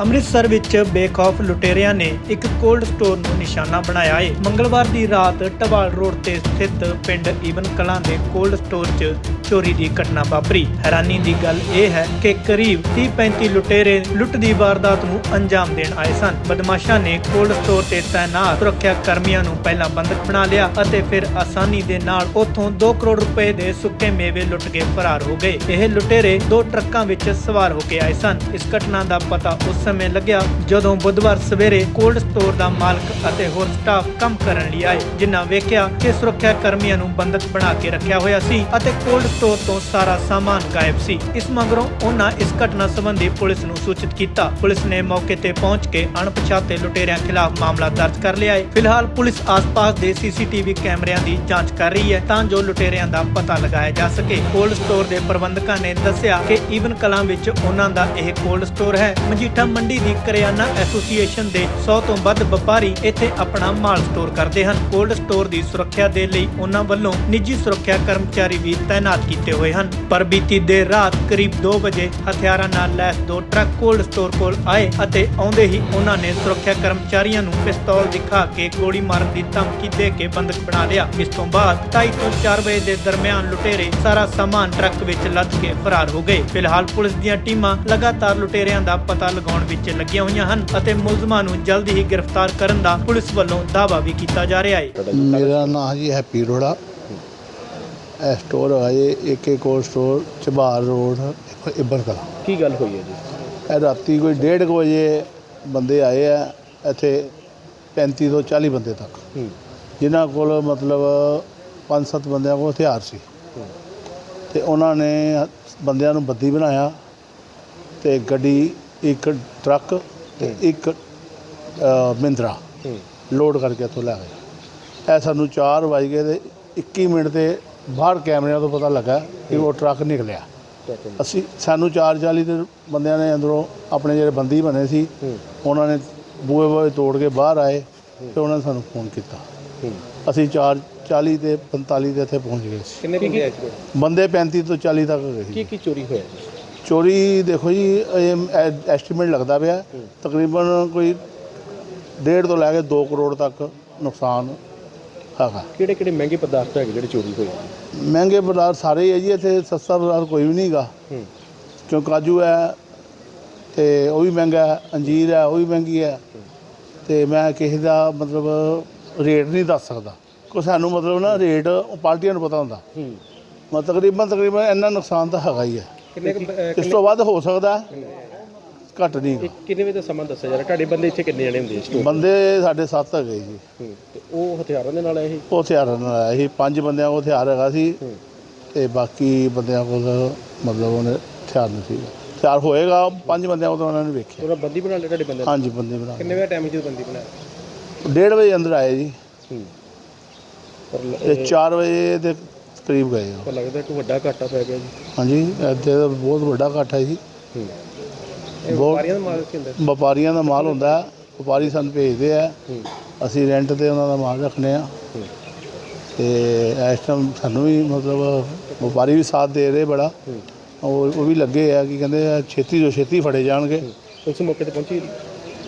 ਅੰਮ੍ਰਿਤਸਰ ਵਿੱਚ ਬੇਖੌਫ ਲੁਟੇਰਿਆਂ ਨੇ ਇੱਕ ਕੋਲਡ ਸਟੋਰ ਨੂੰ ਨਿਸ਼ਾਨਾ ਬਣਾਇਆ ਏ। ਮੰਗਲਵਾਰ ਦੀ ਰਾਤ ਟਵਾਲ ਰੋਡ ਤੇ ਸਥਿਤ ਪਿੰਡ ਈਵਨ ਕਲਾਂ ਦੇ ਕੋਲਡ ਸਟੋਰ 'ਚ ਚੋਰੀ ਦੀ ਘਟਨਾ ਵਾਪਰੀ। ਹੈਰਾਨੀ ਦੀ ਗੱਲ ਇਹ ਹੈ ਕਿ ਕਰੀਬ 30-35 ਲੁਟੇਰੇ ਲੁੱਟ ਦੀ ਵਾਰਦਾਤ ਨੂੰ ਅੰਜਾਮ ਦੇਣ ਆਏ ਸਨ। ਬਦਮਾਸ਼ਾਂ ਨੇ ਕੋਲਡ ਸਟੋਰ ਤੇ ਤਾਇਨਾਤ ਸੁਰੱਖਿਆ ਕਰਮੀਆਂ ਨੂੰ ਪਹਿਲਾਂ ਬੰਦਕ ਬਣਾ ਲਿਆ ਅਤੇ ਫਿਰ ਆਸਾਨੀ ਦੇ ਨਾਲ ਉੱਥੋਂ 2 ਕਰੋੜ ਰੁਪਏ ਦੇ ਸੁੱਕੇ ਮੇਵੇ ਲੁੱਟ ਕੇ ਫਰਾਰ ਹੋ ਗਏ। ਇਹ ਲੁਟੇਰੇ ਦੋ ਟਰੱਕਾਂ ਵਿੱਚ ਸਵਾਰ ਹੋ ਕੇ ਆਏ ਸਨ। ਇਸ ਘਟਨਾ ਦਾ ਪਤਾ ਉਸ ਸਮੇਂ ਲੱਗਿਆ ਜਦੋਂ ਬੁੱਧਵਾਰ ਸਵੇਰੇ ਕੋਲਡ ਸਟੋਰ ਦਾ ਮਾਲਕ ਅਤੇ ਹੋਰ ਸਟਾਫ ਕੰਮ ਕਰਨ ਲਈ ਆਏ, ਜਿਨ੍ਹਾਂ ਵੇਖਿਆ ਕਿ ਸੁਰੱਖਿਆ ਕਰਮੀਆਂ ਨੂੰ ਬੰਦਕ ਬਣਾ ਕੇ ਰੱਖਿਆ ਹੋਇਆ ਸੀ ਅਤੇ ਕੋਲਡ ਸਟੋਰ ਤੋਂ ਸਾਰਾ ਸਾਮਾਨ ਗਾਇਬ ਸੀ। ਇਸ ਮਗਰੋਂ ਉਹਨਾਂ ਇਸ ਘਟਨਾ ਸੰਬੰਧੀ ਪੁਲਿਸ ਨੂੰ ਸੂਚਿਤ ਕੀਤਾ। ਪੁਲਿਸ ਨੇ ਮੌਕੇ ਤੇ ਪਹੁੰਚ ਕੇ ਅਣਪਛਾਤੇ ਲੁਟੇਰਿਆਂ ਖਿਲਾਫ ਮਾਮਲਾ ਦਰਜ ਕਰ ਲਿਆ ਹੈ। ਫਿਲਹਾਲ ਪੁਲਿਸ ਆਸ-ਪਾਸ ਦੇ ਸੀਸੀਟੀਵੀ ਕੈਮਰਿਆਂ ਦੀ ਜਾਂਚ ਕਰ ਰਹੀ ਹੈ ਤਾਂ ਜੋ ਲੁਟੇਰਿਆਂ ਦਾ ਪਤਾ ਲਗਾਇਆ ਜਾ ਸਕੇ। ਕੋਲਡ ਸਟੋਰ ਦੇ ਪ੍ਰਬੰਧਕਾਂ ਨੇ ਦੱਸਿਆ ਕਿ ਈਵਨ ਕਲਾਂ ਵਿੱਚ ਉਹਨਾਂ ਦਾ ਇਹ ਕੋਲਡ ਸਟੋਰ ਹੈ। ਮਜੀਠਾ ਮੰਡੀ ਦੀ ਕਰਿਆਨਾ ਐਸੋਸੀਏਸ਼ਨ ਦੇ 100 ਤੋਂ ਵੱਧ ਵਪਾਰੀ ਇੱਥੇ ਆਪਣਾ ਮਾਲ ਸਟੋਰ ਕਰਦੇ ਹਨ। ਕੋਲਡ ਸਟੋਰ ਦੀ ਸੁਰੱਖਿਆ ਦੇ ਲਈ ਉਹਨਾਂ ਵੱਲੋਂ ਨਿੱਜੀ ਸੁਰੱਖਿਆ ਕਰਮਚਾਰੀ ਵੀ ਤਾਇਨਾਤ ਕੀਤੇ ਹੋਏ ਹਨ। ਪਰ ਬੀਤੀ ਦੇਰ ਰਾਤ ਕਰੀਬ 2 ਵਜੇ ਹਥਿਆਰਾਂ ਨਾਲ ਲੈਸ ਦੋ ਟਰੱਕ ਕੋਲਡ ਸਟੋਰ ਕੋਲ ਆਏ ਅਤੇ ਆਉਂਦੇ ਹੀ ਉਹਨਾਂ ਨੇ ਸੁਰੱਖਿਆ ਕਰਮਚਾਰੀਆਂ ਨੂੰ ਪਿਸਤੌਲ ਦਿਖਾ ਕੇ ਗੋਲੀ ਮਾਰਨ ਦੀ ਧਮਕੀ ਦੇ ਕੇ ਬੰਦਕ ਬਣਾ ਲਿਆ। ਇਸ ਤੋਂ ਬਾਅਦ 2:30 ਤੋਂ 4 ਵਜੇ ਦੇ ਦਰਮਿਆਨ ਲੁਟੇਰੇ ਸਾਰਾ ਸਾਮਾਨ ਟਰੱਕ ਵਿੱਚ ਲੱਦ ਕੇ ਫਰਾਰ ਹੋ ਗਏ। ਫਿਲਹਾਲ ਪੁਲਿਸ ਦੀਆਂ ਟੀਮਾਂ ਲਗਾਤਾਰ ਲੁਟੇਰਿਆਂ ਦਾ ਪਤਾ ਲਗਾਉਣ ਵਿੱਚ ਲੱਗੀਆਂ ਹੋਈਆਂ ਹਨ ਅਤੇ ਮੁਲਜ਼ਮਾਂ ਨੂੰ ਜਲਦੀ ਹੀ ਗ੍ਰਿਫਤਾਰ ਕਰਨ ਦਾ ਪੁਲਿਸ ਵੱਲੋਂ ਦਾਅਵਾ ਵੀ ਕੀਤਾ ਜਾ ਰਿਹਾ ਹੈ। ਮੇਰਾ ਨਾਮ ਜੀ ਹੈਪੀ ਰੋੜਾ। ਇਹ ਸਟੋਰ ਹੈ ਜੀ ਏਕੇ ਕੋਲ ਸਟੋਰ ਚਬਾਰ ਰੋਡ ਇੱਬਰ ਕਲਾ। ਕੀ ਗੱਲ ਹੋਈ ਹੈ ਜੀ? ਇਹ ਰਾਤੀ ਕੋਈ 1:30 ਵਜੇ ਬੰਦੇ ਆਏ ਆ ਇੱਥੇ 35 ਤੋਂ 40 ਬੰਦੇ ਤੱਕ। ਹੂੰ। ਜਿਨ੍ਹਾਂ ਕੋਲ ਮਤਲਬ 5-7 ਬੰਦਿਆਂ ਕੋਲ ਹਥਿਆਰ ਸੀ। ਹੂੰ। ਤੇ ਉਹਨਾਂ ਨੇ ਬੰਦਿਆਂ ਨੂੰ ਬੱਦੀ ਬਣਾਇਆ ਤੇ ਗੱਡੀ ਇੱਕ ਟਰੱਕ ਤੇ ਇੱਕ ਅ, ਮਹਿੰਦਰਾ ਹੂੰ। ਲੋਡ ਕਰਕੇ ਇੱਥੋਂ ਲੈ ਗਏ ਇਹ ਸਾਨੂੰ 4 ਵਜ ਗਏ ਤੇ 21 ਮਿੰਟ ਤੇ ਬਾਹਰ ਕੈਮਰਿਆਂ ਤੋਂ ਪਤਾ ਲੱਗਾ ਕਿ ਉਹ ਟਰੱਕ ਨਿਕਲਿਆ। ਅਸੀਂ ਸਾਨੂੰ 440 ਦੇ ਬੰਦਿਆਂ ਨੇ ਅੰਦਰੋਂ ਆਪਣੇ ਜਿਹੜੇ ਬੰਦੀ ਬਣੇ ਸੀ ਉਹਨਾਂ ਨੇ ਬੂਹੇ ਬੂਹੇ ਤੋੜ ਕੇ ਬਾਹਰ ਆਏ ਤੇ ਉਹਨਾਂ ਨੇ ਸਾਨੂੰ ਫੋਨ ਕੀਤਾ। ਅਸੀਂ 440 ਤੇ 45 ਦੇ ਇੱਥੇ ਪਹੁੰਚ ਗਏ ਸੀ। ਕਿੰਨੇ ਬੰਦੇ ਆਏ ਸੀ? ਬੰਦੇ 35 ਤੋਂ 40 ਤੱਕ ਗਏ ਕੀ ਸੀ। ਕੀ ਚੋਰੀ ਹੋਇਆ ਚੋਰੀ ਦੇਖੋ ਜੀ ਐਸਟੀਮੇਟ ਲੱਗਦਾ ਪਿਆ। ਤਕਰੀਬਨ ਕੋਈ 1.5 ਤੋਂ ਲੈ ਕੇ 2 ਕਰੋੜ ਤੱਕ ਨੁਕਸਾਨ ਹੈਗਾ ਕਿਹੜੇ ਕਿਹੜੇ ਮਹਿੰਗੇ ਪਦਾਰਥ ਹੈਗੇ ਜਿਹੜੇ ਚੋਰੀ ਹੋਏ? ਮਹਿੰਗੇ ਪਦਾਰਥ ਸਾਰੇ ਹੀ ਹੈ ਜੀ ਇੱਥੇ ਸਸਤਾ ਪਦਾਰਥ ਕੋਈ ਵੀ ਨਹੀਂਗਾ। ਹੂੰ। ਕਿਉਂ ਕਾਜੂ ਹੈ ਤੇ ਉਹ ਵੀ ਮਹਿੰਗਾ ਹੈ ਅੰਜੀਰ ਹੈ ਉਹ ਵੀ ਮਹਿੰਗੀ ਹੈ। ਤੇ ਮੈਂ ਕਿਸੇ ਦਾ ਮਤਲਬ ਰੇਟ ਨਹੀਂ ਦੱਸ ਸਕਦਾ। ਕੋ ਸਾਨੂੰ ਮਤਲਬ ਨਾ ਰੇਟ ਪਾਰਟੀਆਂ ਨੂੰ ਪਤਾ ਹੁੰਦਾ। ਹੂੰ। ਮੈਂ ਤਕਰੀਬਨ ਤਕਰੀਬਨ ਇੰਨਾ ਨੁਕਸਾਨ ਤਾਂ ਹੈਗਾ ਹੀ ਹੈ। ਕਿੰਨੇ ਕੁ, ਅਹ, ਇਸ ਤੋਂ ਵੱਧ ਹੋ ਸਕਦਾ। ਹੈ, ਘੱਟ ਨਹੀਂ ਕਿੰਨੇ ਵਜੇ ਦਾ ਸਮਾਂ ਦੱਸਿਆ ਜਰਾ ਤੁਹਾਡੇ ਬੰਦੇ ਇੱਥੇ ਕਿੰਨੇ ਜਣੇ ਹੁੰਦੇ ਆ ਸਟੋਰ ਬੰਦੇ ਸਾਡੇ ਸੱਤ ਹੈਗੇ ਜੀ। ਤੇ ਉਹ ਹਥਿਆਰਾਂ ਦੇ ਨਾਲ ਆਏ ਸੀ? ਉਹ ਹਥਿਆਰਾਂ ਨਾਲ ਆਇਆ ਸੀ। ਪੰਜ ਬੰਦਿਆਂ ਕੋਲ ਹਥਿਆਰ ਹੈਗਾ ਸੀ ਹੂੰ। ਤੇ ਬਾਕੀ ਬੰਦਿਆਂ ਕੋਲ ਮਤਲਬ ਉਹਨੇ ਹਥਿਆਰ ਨਹੀਂ ਸੀ। ਹਥਿਆਰ ਹੋਏਗਾ ਪੰਜ ਬੰਦਿਆਂ ਕੋਲ ਤਾਂ ਉਹਨਾਂ ਨੇ ਵੇਖਿਆ। ਉਹਨਾਂ ਬੰਦੀ ਬਣਾ ਲਿਆ ਤੁਹਾਡੇ ਬੰਦੇ ਨੇ? ਹਾਂਜੀ ਬੰਦੇ ਬਣਾ ਕਿੰਨੇ ਵਜੇ ਟਾਈਮ ਜਦੋਂ ਬੰਦੀ ਬਣਾਇਆ? ਡੇਢ ਵਜੇ ਅੰਦਰ ਆਏ ਜੀ। ਹੂੰ। ਪਰ ਲ- ਤੇ 4 ਵਜੇ ਦੇ ਕਰੀਬ ਗਏ ਉਹ। ਪਰ ਲੱਗਦਾ ਕਿ ਵੱਡਾ ਘਾਟਾ ਪੈ ਗਿਆ ਜੀ। ਹਾਂਜੀ ਇੱਥੇ ਤਾਂ ਬਹੁਤ ਵੱਡਾ ਇਕੱਠ ਹੈ ਜੀ। ਹੂੰ। ਬਹੁਤ- ਵਪਾਰੀਆਂ ਦਾ ਮਾਲ ਕੀ ਹੁੰਦਾ ਵਪਾਰੀਆਂ ਦਾ ਮਾਲ ਹੁੰਦਾ ਹੈ, ਵਪਾਰੀ ਸਾਨੂੰ ਭੇਜਦੇ ਆ। ਹੂੰ ਅਸੀਂ ਰੈਂਟ ਤੇ ਉਹਨਾਂ ਦਾ ਮਾਲ ਰੱਖਨੇ ਆ ਹੂੰ। ਤੇ ਇਸ ਟਾਈਮ ਸਾਨੂੰ ਵੀ ਮਤਲਬ ਵਪਾਰੀ ਵੀ ਸਾਥ ਦੇ ਰਹੇ ਬੜਾ। ਹੂੰ। ਉਹ ਉਹ ਵੀ ਲੱਗੇ ਆ ਕਿ ਕਹਿੰਦੇ ਆ ਛੇਤੀ ਤੋਂ ਛੇਤੀ ਫੜੇ ਜਾਣਗੇ। ਪੁਲਿਸ ਮੌਕੇ ਤੇ ਪਹੁੰਚੀ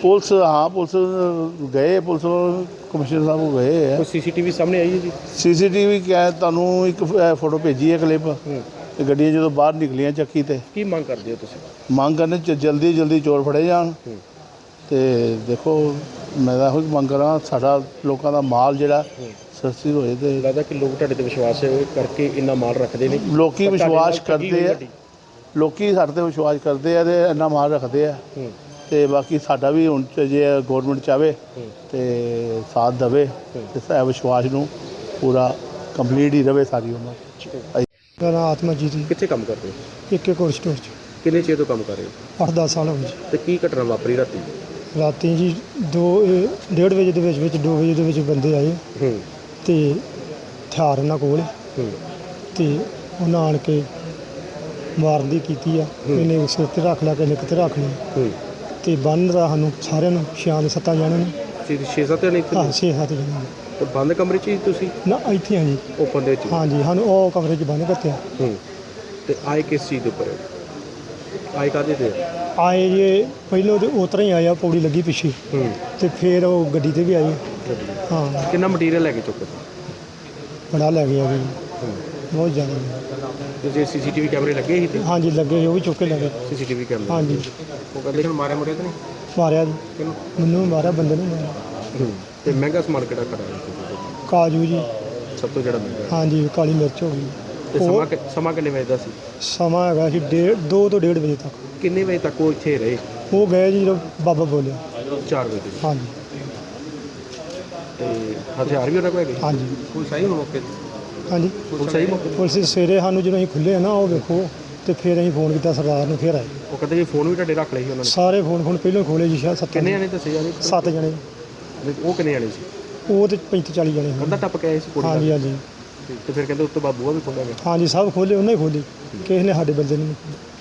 ਪੁਲਿਸ ਹਾਂ ਪੁਲਿਸ ਗਏ ਪੁਲਿਸ ਕਮਿਸ਼ਨਰ ਸਾਹਿਬ ਕੋਲ ਗਏ ਆ। ਸੀਸੀਟੀਵੀ ਸਾਹਮਣੇ ਆਈ ਹੈ ਜੀ? ਸੀਸੀਟੀਵੀ ਕਿਆ ਤੁਹਾਨੂੰ ਇੱਕ ਫੋਟੋ ਭੇਜੀ ਹੈ ਕਲਿੱਪ ਹੂੰ। ਤੇ ਗੱਡੀਆਂ ਜਦੋਂ ਬਾਹਰ ਨਿਕਲੀਆਂ ਚੱਕੀ ਤੇ ਕੀ ਮੰਗ ਕਰਦੇ ਹੋ ਤੁਸੀਂ? ਮੰਗ ਕਰਨੇ ਚ ਜਲਦੀ ਜਲਦੀ ਚੋਰ ਫੜੇ ਜਾਣ। ਤੇ ਦੇਖੋ ਮੈਂ ਤਾਂ ਇਹੋ ਹੀ ਮੰਗ ਕਰਾਂ ਸਾਡਾ ਲੋਕਾਂ ਦਾ ਮਾਲ ਜਿਹੜਾ ਸਸਤੀ ਹੋਏ ਤੇ ਲੱਗਦਾ ਕਿ ਲੋਕ ਤੁਹਾਡੇ ਤੇ ਵਿਸ਼ਵਾਸ ਕਰਕੇ ਇੰਨਾ ਮਾਲ ਰੱਖਦੇ ਨੇ। ਲੋਕੀ ਪਰ ਤੁਹਾਡੇ ਵਿਸ਼ਵਾਸ ਨਾਲ ਠੱਗੀ ਹੋਈ ਕਰਦੇ ਆ। ਵੱਡੀ। ਲੋਕੀ ਸਾਡੇ ਤੇ ਵਿਸ਼ਵਾਸ ਕਰਦੇ ਆ ਤੇ ਇੰਨਾ ਮਾਲ ਰੱਖਦੇ ਆ। ਹੂੰ। ਤੇ ਬਾਕੀ ਸਾਡਾ ਵੀ ਹੁਣ ਚ ਜੇ ਗਵਰਨਮੈਂਟ ਚਾਵੇ ਹੂੰ। ਤੇ ਸਾਥ ਦੇਵੇ। ਤੇ ਇਹ ਵਿਸ਼ਵਾਸ ਨੂੰ ਪੂਰਾ ਕੰਪਲੀਟ ਹੀ ਰਵੇ ਸਾਰੀ ਉਮਰ। ਮੇਰਾ ਨਾਮ ਆਤਮਜੀਤ ਜੀ ਕਿੱਥੇ ਕੰਮ ਕਰਦੇ ਹੋ? ਇੱਕ ਇੱਕ ਹੋਰ ਸਟੋਰ 'ਚ। ਕਿੰਨੇ ਚਿਰ ਤੋਂ ਕੰਮ ਕਰ ਰਹੇ ਹੋ? 8-10 ਸਾਲ ਹੋ ਗਏ ਜੀ। ਤੇ ਕੀ ਘਟਨਾ ਵਾਪਰੀ ਰਾਤੀ? ਰਾਤੀ ਜੀ 2 ਡੇਢ ਵਜੇ ਦੇ ਵਿੱਚ ਵਿੱਚ 2 ਵਜੇ ਦੇ ਵਿੱਚ ਬੰਦੇ ਆਏ। ਹੂੰ। ਤੇ ਹਥਿਆਰ ਉਹਨਾਂ ਕੋਲ ਹੂੰ। ਤੇ ਉਹਨਾਂ ਆਣ ਕੇ ਮਾਰਨ ਦੀ ਕੀਤੀ ਆ। ਇਹਨੇ ਸਿਰ ਤੇ ਰੱਖ ਲਿਆ ਕਿਸੇ ਕਿਤੇ ਰੱਖ ਲਿਆ। ਹੂੰ। ਤੇ ਬੰਨ ਦਾ ਸਾਨੂੰ ਸਾਰਿਆਂ ਨੂੰ ਛਿਆਂ ਦੇ ਸੱਤਾਂ ਜਾਣਿਆਂ ਨੂੰ। ਸੀ 6-7 ਜਣੇ ਹਾਂ ਛੇ ਸੱਤ ਜਾਣਿਆਂ ਨੂੰ ਤੇ ਬੰਦ ਕਮਰੇ 'ਚ ਹੀ ਤੁਸੀਂ? ਨਾ ਇੱਥੇ ਆ ਜੀ। ਓਪਨ ਦੇ ਵਿੱਚ? ਹਾਂਜੀ ਸਾਨੂੰ ਉਹ ਕਮਰੇ 'ਚ ਬੰਨ ਕੱਤਿਆ ਹੂੰ। ਤੇ ਆਏ ਕਿਸ ਚੀਜ਼ ਦੇ ਉੱਪਰ? ਆਏ ਕਾਦੇ ਤੇ? ਆਏ ਜੇ ਪਹਿਲੋਂ ਤੇ ਉਤਰਾ ਹੀ ਆਇਆ ਪੌੜੀ ਲੱਗੀ ਪਿੱਛੇ। ਹੂੰ। ਤੇ ਫਿਰ ਉਹ ਗੱਡੀ ਤੇ ਵੀ ਆਈ ਹਾਂ। ਕਿੰਨਾ ਮਟੀਰੀਅਲ ਲੈ ਕੇ ਚੁੱਕੇ? ਬੜਾ ਲੈ ਗਿਆ ਵੀ ਹੂੰ। ਬਹੁਤ ਜ਼ਿਆਦਾ। ਤੇ ਜੇ ਸੀਸੀਟੀਵੀ ਕੈਮਰੇ ਲੱਗੇ ਸੀ ਤੇ? ਹਾਂਜੀ ਲੱਗੇ ਉਹ ਵੀ ਚੁੱਕ ਕੇ ਲੱਗੇ। ਸੀਸੀਟੀਵੀ ਕੈਮਰੇ ਹਾਂਜੀ ਉਹ ਕਹਿੰਦੇ ਹੁਣ ਮਾਰਿਆ ਮੁਰਿਆ ਤਾਂ ਨਹੀਂ? ਮਾਰਿਆ ਜੀ। ਕਿਹਨੂੰ? ਮੈਨੂੰ ਮਾਰਿਆ ਬੰਦੇ ਨੂੰ ਮਾਰਿਆ। ਹੂੰ। ਤੇ ਮਹਿੰਗਾ ਸਮਾਨ ਕਿਹੜਾ ਖੜਾ ਹੈ ਕਾਜੂ ਜੀ। ਸਭ ਤੋਂ ਜਿਹੜਾ ਮਹਿੰਗਾ। ਹਾਂਜੀ ਕਾਲੀ ਮਿਰਚ ਹੋ ਗਈ। ਤੇ ਉਹ- ਸਮਾਂ ਕਿ- ਸਮਾਂ ਕਿੰਨੇ ਵਜੇ ਦਾ ਸੀ? ਸਮਾਂ ਹੈਗਾ ਸੀ ਡੇਢ ਦੋ ਤੋਂ ਡੇਢ ਵਜੇ ਤੱਕ। ਕਿੰਨੇ ਵਜੇ ਤੱਕ ਉਹ ਇੱਥੇ ਰਹੇ? ਉਹ ਗਏ ਜੀ ਜਦੋਂ ਬਾਬਾ ਬੋਲਿਆ। 4 ਵਜੇ। ਹਾਂਜੀ। ਤੇ ਹਥਿਆਰ ਵੀ ਉਹਨਾਂ ਕੋਲ ਹੈਗੇ? ਹਾਂਜੀ। ਕੋਈ ਸਹੀ ਮੌਕੇ ਤੇ? ਹਾਂਜੀ। ਕੋਈ ਸਹੀ ਮੌਕੇ? ਪੁਲਿਸ ਸਵੇਰੇ ਸਾਨੂੰ ਜਦੋਂ ਅਸੀਂ ਖੁੱਲੇ ਨਾ ਉਹ ਵੇਖੋ ਤੇ ਫਿਰ ਅਸੀਂ ਫੋਨ ਕੀਤਾ ਸਰਦਾਰ ਨੂੰ ਫਿਰ ਆਏ। ਉਹ ਕਹਿੰਦੇ ਜੀ ਫੋਨ ਵੀ ਤੁਹਾਡੇ ਰੱਖ ਲਏ ਸੀ ਉਹਨਾਂ ਨੇ? ਸਾਰੇ ਫੋਨ ਫੋਨ ਪਹਿਲਾਂ ਖੋਲੇ ਜੀ ਸ਼ਾਇਦ ਸੱਤ ਕਿੰਨੇ ਜਣੇ। ਦੱਸੇ ਸੱਤ ਜਣੇ। ਉਹ ਕਿੰਨੇ ਜਣੇ ਸੀ? ਉਹ ਤੇ 35 40 ਜਣੇ ਕੰਧਾ ਟੱਪ ਕੇ ਆਏ ਸੀ ਕੁੜੀ ਹਾਂਜੀ ਹਾਂਜੀ। ਤੇ ਫਿਰ ਕਹਿੰਦੇ ਉੱਤੋਂ ਬਾਅਦ ਬੂਹਾ ਵੀ ਖੋਲਿਆ ਗਿਆ? ਹਾਂਜੀ ਸਭ ਖੋਲੇ ਉਹਨੇ ਖੋਲੇ ਕਿਸੇ ਨੇ ਸਾਡੇ ਬੰਦੇ ਨੂੰ ਨਹੀਂ ਖੋਲ੍ਹੇ।